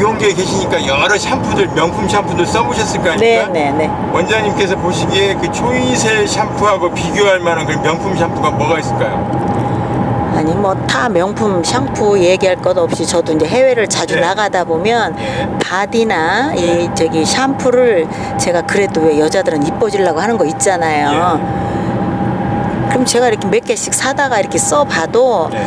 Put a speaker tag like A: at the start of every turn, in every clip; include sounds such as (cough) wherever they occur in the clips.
A: 비공개에 계시니까 여러 샴푸들 명품 샴푸들 써보셨을 거
B: 네,
A: 아닙니까?
B: 네, 네.
A: 원장님께서 보시기에 그 초이셀 샴푸하고 비교할 만한 그런 명품 샴푸가 뭐가 있을까요?
B: 아니 뭐 다 명품 샴푸 얘기할 것 없이 저도 이제 해외를 자주
A: 예.
B: 나가다 보면
A: 예.
B: 바디나 이 저기 샴푸를 제가 그래도 왜 여자들은 이뻐지려고 하는 거 있잖아요.
A: 예.
B: 그럼 제가 이렇게 몇 개씩 사다가 이렇게 써봐도
A: 네.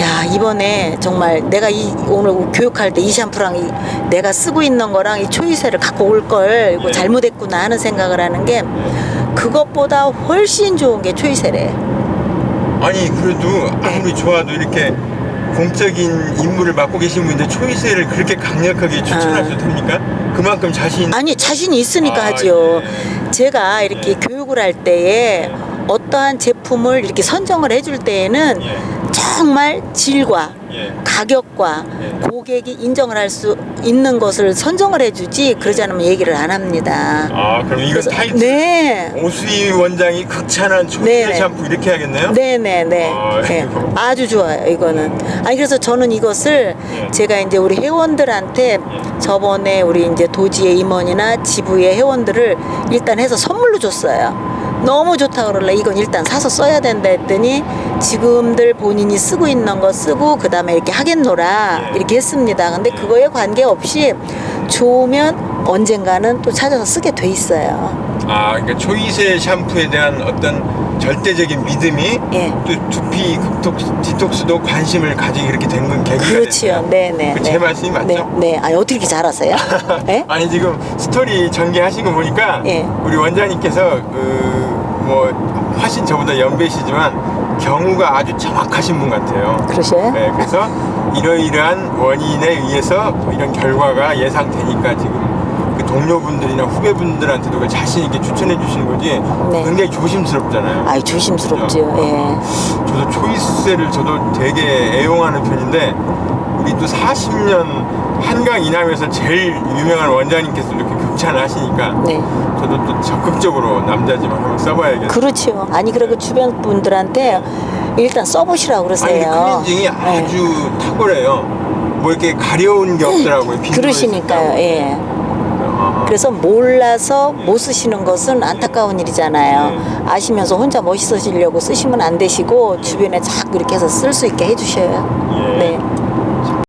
B: 야 이번에 정말 내가 이 오늘 교육할 때 이 샴푸랑 이 내가 쓰고 있는 거랑 이 초이세를 갖고 올 걸 이거
A: 예.
B: 잘못했구나 하는 생각을 하는 게 그것보다 훨씬 좋은 게 초이세래.
A: 아니 그래도 아무리 좋아도 이렇게 공적인 임무를 맡고 계신 분인데 초이셀을 그렇게 강력하게 추천하셔도 됩니까? 그만큼 자신
B: 아니 자신이 있으니까
A: 아,
B: 하죠.
A: 예.
B: 제가 이렇게
A: 예.
B: 교육을 할 때에 어떠한 제품을 이렇게 선정을 해줄 때에는
A: 예.
B: 정말 질과
A: 예.
B: 가격과
A: 예.
B: 고객이 인정을 할 수 있는 것을 선정을 해주지 그러지 않으면 얘기를 안 합니다.
A: 아 그럼 이거 타이틀
B: 네.
A: 오수희 원장이 극찬한 초이셀
B: 네네.
A: 샴푸 이렇게 해야겠네요?
B: 네네네.
A: 아,
B: 네.
A: 이거.
B: 아주 좋아요, 이거는. 아니, 그래서 저는 이것을
A: 예.
B: 제가 이제 우리 회원들한테 저번에 우리 이제 도지의 임원이나 지부의 회원들을 일단 해서 선물로 줬어요. 너무 좋다 그러길래 이건 일단 사서 써야 된다 했더니 지금들 본인이 쓰고 있는 거 쓰고 그 다음에 이렇게 하겠노라
A: 예.
B: 이렇게 했습니다. 근데 그거에 관계없이 좋으면 언젠가는 또 찾아서 쓰게 돼 있어요.
A: 아 그러니까 초이셀 샴푸에 대한 어떤 절대적인 믿음이
B: 예.
A: 또 두피 극톡 디톡스도 관심을 가지게 이렇게 된건 계기가
B: 그렇지요.
A: 됐네요.
B: 네네.
A: 그제 말씀이 맞죠?
B: 네, 네. 아니, 어떻게 이렇게 잘 아세요? (laughs) 예?
A: 아니 지금 스토리 전개하신 거 보니까
B: 예.
A: 우리 원장님께서 그 뭐 훨씬 저보다 연배시지만 경우가 아주 정확하신 분 같아요.
B: 그러셔요?
A: 네, 그래서 이러이러한 원인에 의해서 뭐 이런 결과가 예상되니까 지금 그 동료분들이나 후배분들한테도 그 자신 있게 추천해 주시는 거지
B: 네.
A: 굉장히 조심스럽잖아요.
B: 아이, 조심스럽죠. 예.
A: 저도 초이스를 저도 되게 애용하는 편인데 우리 또 40년 한강 이남에서 제일 유명한 원장님께서 이렇게 극찬을 하시니까
B: 네.
A: 저도 또 적극적으로 남자지만 한번 써봐야겠어요.
B: 그렇죠. 아니, 그리고 주변 분들한테 일단 써보시라고
A: 아니
B: 그러세요.
A: 근데 클렌징이
B: 네.
A: 아주 탁월해요. 뭐 이렇게 가려운 게 없더라고요.
B: 그러시니까요. 예.
A: 아,
B: 그래서 몰라서 못 쓰시는 것은 안타까운 일이잖아요.
A: 네.
B: 아시면서 혼자 멋있어지려고 쓰시면 안 되시고 주변에 자꾸 이렇게 해서 쓸 수 있게 해주셔요.
A: 예.
B: 네.